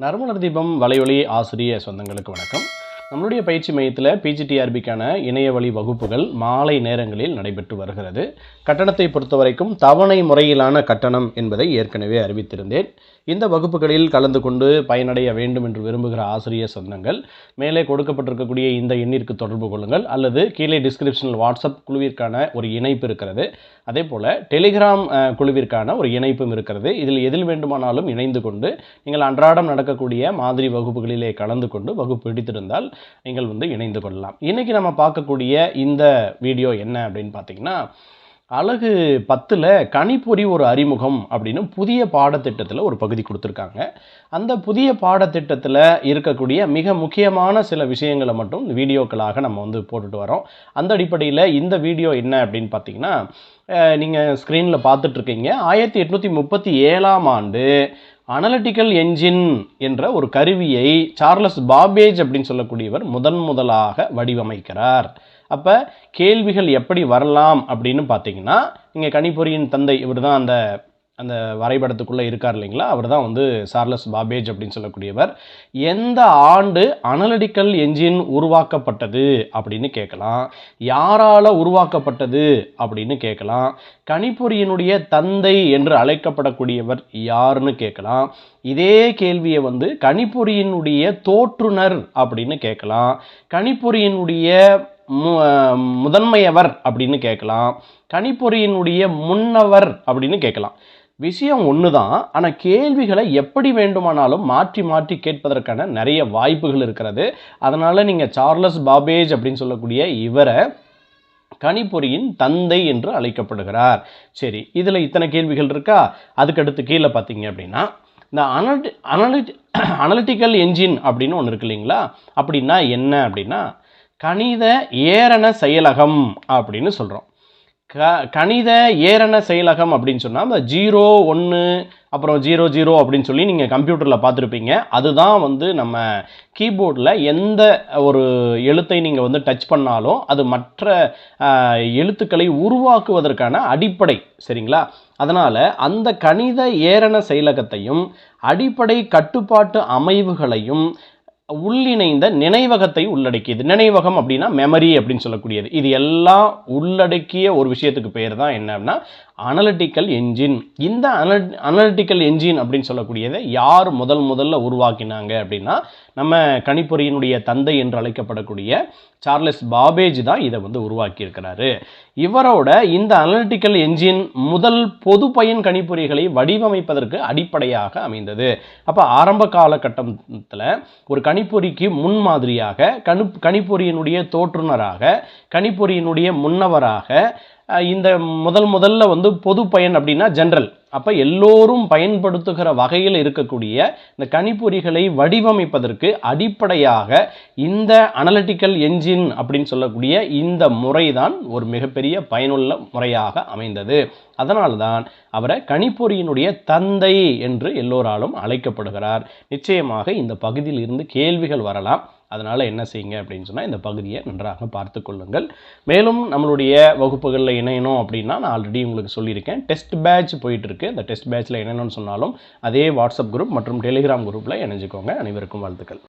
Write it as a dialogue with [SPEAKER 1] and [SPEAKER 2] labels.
[SPEAKER 1] நறுமலர் தீபம் வலையொலி ஆசிரிய சொந்தங்களுக்கு வணக்கம். நம்மளுடைய பயிற்சி மையத்தில் பிஜிடிஆர்பிக்கான இணைய வழி வகுப்புகள் மாலை நேரங்களில் நடைபெற்று வருகிறது. கட்டணத்தை பொறுத்தவரைக்கும் தவணை முறையிலான கட்டணம் என்பதை ஏற்கனவே அறிவித்திருந்தேன். இந்த வகுப்புகளில் கலந்து கொண்டு பயனடைய வேண்டும் என்று விரும்புகிற ஆசிரியர் சொந்தங்கள் மேலே கொடுக்கப்பட்டிருக்கக்கூடிய இந்த எண்ணிற்கு தொடர்பு கொள்ளுங்கள். அல்லது கீழே டிஸ்கிரிப்ஷனில் வாட்ஸ்அப் குழுவிற்கான ஒரு இணைப்பு இருக்கிறது. அதே போல் டெலிகிராம் குழுவிற்கான ஒரு இணைப்பும் இருக்கிறது. இதில் எதில் வேண்டுமானாலும் இணைந்து கொண்டு நீங்கள் அன்றாடம் நடக்கக்கூடிய மாதிரி வகுப்புகளிலே கலந்து கொண்டு வகுப்பு பிடித்திருந்தால் நீங்கள் வந்து இணைந்து கொள்ளலாம். இன்றைக்கி நம்ம பார்க்கக்கூடிய இந்த வீடியோ என்ன அப்படின்னு பார்த்தீங்கன்னா அழகு பத்தில் கணிப்பொறி ஒரு அறிமுகம் அப்படின்னு புதிய பாடத்திட்டத்தில் ஒரு பகுதி கொடுத்துருக்காங்க. அந்த புதிய பாடத்திட்டத்தில் இருக்கக்கூடிய மிக முக்கியமான சில விஷயங்களை மட்டும் வீடியோக்களாக நம்ம வந்து போட்டுட்டு வரோம். அந்த அடிப்படையில் இந்த வீடியோ என்ன அப்படின்னு பார்த்தீங்கன்னா நீங்கள் ஸ்க்ரீனில் பார்த்துட்ருக்கீங்க ஆயிரத்தி எட்நூற்றி முப்பத்தி ஏழாம் ஆண்டு அனலிட்டிக்கல் என்ஜின் என்ற ஒரு கருவியை சார்லஸ் பாபேஜ் அப்படின்னு சொல்லக்கூடியவர் முதன் முதலாக வடிவமைக்கிறார். அப்போ கேள்விகள் எப்படி வரலாம் அப்படின்னு பார்த்தீங்கன்னா இங்கே கணிப்பொறியின் தந்தை இவர் தான் அந்த அந்த வரைபடத்துக்குள்ளே இருக்கார் இல்லைங்களா? அவர் தான் வந்து சார்லஸ் பாபேஜ் அப்படின்னு சொல்லக்கூடியவர். எந்த ஆண்டு அனலிட்டிக்கல் என்ஜின் உருவாக்கப்பட்டது அப்படின்னு கேட்கலாம். யாரால் உருவாக்கப்பட்டது அப்படின்னு கேட்கலாம். கணிப்பொறியினுடைய தந்தை என்று அழைக்கப்படக்கூடியவர் யாருன்னு கேட்கலாம். இதே கேள்வியை வந்து கணிப்பொறியினுடைய தோற்றுனர் அப்படின்னு கேட்கலாம். கணிப்பொறியினுடைய மு முதன்மையவர் அப்படின்னு கேட்கலாம். கணிப்பொறியினுடைய முன்னவர் அப்படின்னு கேட்கலாம். விஷயம் ஒன்று தான் ஆனால் கேள்விகளை எப்படி வேண்டுமானாலும் மாற்றி மாற்றி கேட்பதற்கான நிறைய வாய்ப்புகள் இருக்கிறது. அதனால் நீங்கள் சார்லஸ் பாபேஜ் அப்படின்னு சொல்லக்கூடிய இவரை கணிப்பொறியின் தந்தை என்று அழைக்கப்படுகிறார். சரி இதில் இத்தனை கேள்விகள் இருக்கா? அதுக்கடுத்து கீழே பார்த்தீங்க அப்படின்னா இந்த அனலிட்டி அனலிட்டி அனலிட்டிக்கல் என்ஜின் அப்படின்னு ஒன்று இருக்கு இல்லைங்களா? அப்படின்னா என்ன அப்படின்னா கணித ஏரண செயலகம் அப்படின்னு சொல்கிறோம் க கணித ஏரண செயலகம் அப்படின்னு சொன்னால் அந்த ஜீரோ ஒன்று அப்புறம் ஜீரோ ஜீரோ அப்படின்னு சொல்லி நீங்கள் கம்ப்யூட்டரில் பார்த்துருப்பீங்க. அதுதான் வந்து நம்ம கீபோர்டில் எந்த ஒரு எழுத்தை நீங்கள் வந்து டச் பண்ணாலும் அது மற்ற எழுத்துக்களை உருவாக்குவதற்கான அடிப்படை சரிங்களா? அதனால் அந்த கணித ஏரண செயலகத்தையும் அடிப்படை கட்டுப்பாட்டு அமைவுகளையும் உள்ளிணைந்த நினைவகத்தை உள்ளடக்கியது. நினைவகம் அப்படின்னா மெமரி அப்படின்னு சொல்லக்கூடியது. இது எல்லாம் உள்ளடக்கிய ஒரு விஷயத்துக்கு பேர் தான் என்ன அப்படின்னா அனலிட்டிக்கல் என்ஜின் இந்த அனலிட்டிக்கல் என்ஜின் அப்படின்னு சொல்லக்கூடியதை யார் முதல் முதல்ல உருவாக்கினாங்க அப்படின்னா நம்ம கணிப்பொறியினுடைய தந்தை என்று அழைக்கப்படக்கூடிய சார்லஸ் பாபேஜ் தான் இதை வந்து உருவாக்கியிருக்கிறாரு. இவரோட இந்த அனலிட்டிக்கல் என்ஜின் முதல் பொது பயன் கணிப்பொறிகளை வடிவமைப்பதற்கு அடிப்படையாக அமைந்தது. அப்போ ஆரம்ப காலகட்டத்தில் ஒரு கணிப்பொறிக்கு முன்மாதிரியாக கணு கணிப்பொறியினுடைய தோற்றுனராக கணிப்பொறியினுடைய முன்னவராக இந்த முதல் முதல்ல வந்து பொது பயன் அப்படின்னா ஜென்ரல் அப்போ எல்லோரும் பயன்படுத்துகிற வகையில் இருக்கக்கூடிய இந்த கணிப்பொறிகளை வடிவமைப்பதற்கு அடிப்படையாக இந்த அனலிட்டிக்கல் என்ஜின் அப்படின்னு சொல்லக்கூடிய இந்த முறைதான் ஒரு மிகப்பெரிய பயனுள்ள முறையாக அமைந்தது. அதனால்தான் அவரை கணிப்பொறியினுடைய தந்தை என்று எல்லோராலும் அழைக்கப்படுகிறார். நிச்சயமாக இந்த பகுதியில் இருந்து கேள்விகள் வரலாம். அதனால் என்ன செய்யுங்க அப்படின்னு சொன்னால் இந்த பகுதியை நன்றாக பார்த்து கொள்ளுங்கள். மேலும் நம்மளுடைய வகுப்புகளில் இணையணும் அப்படின்னா நான் ஆல்ரெடி உங்களுக்கு சொல்லியிருக்கேன். டெஸ்ட் பேட்ச் போயிட்டுருக்கு. இந்த டெஸ்ட் பேட்ச்சில் இணையணும்னு சொன்னாலும் அதே வாட்ஸ்அப் குரூப் மற்றும் டெலிகிராம் குரூப்பில் இணைஞ்சுக்கோங்க. அனைவருக்கும் வாழ்த்துக்கள்.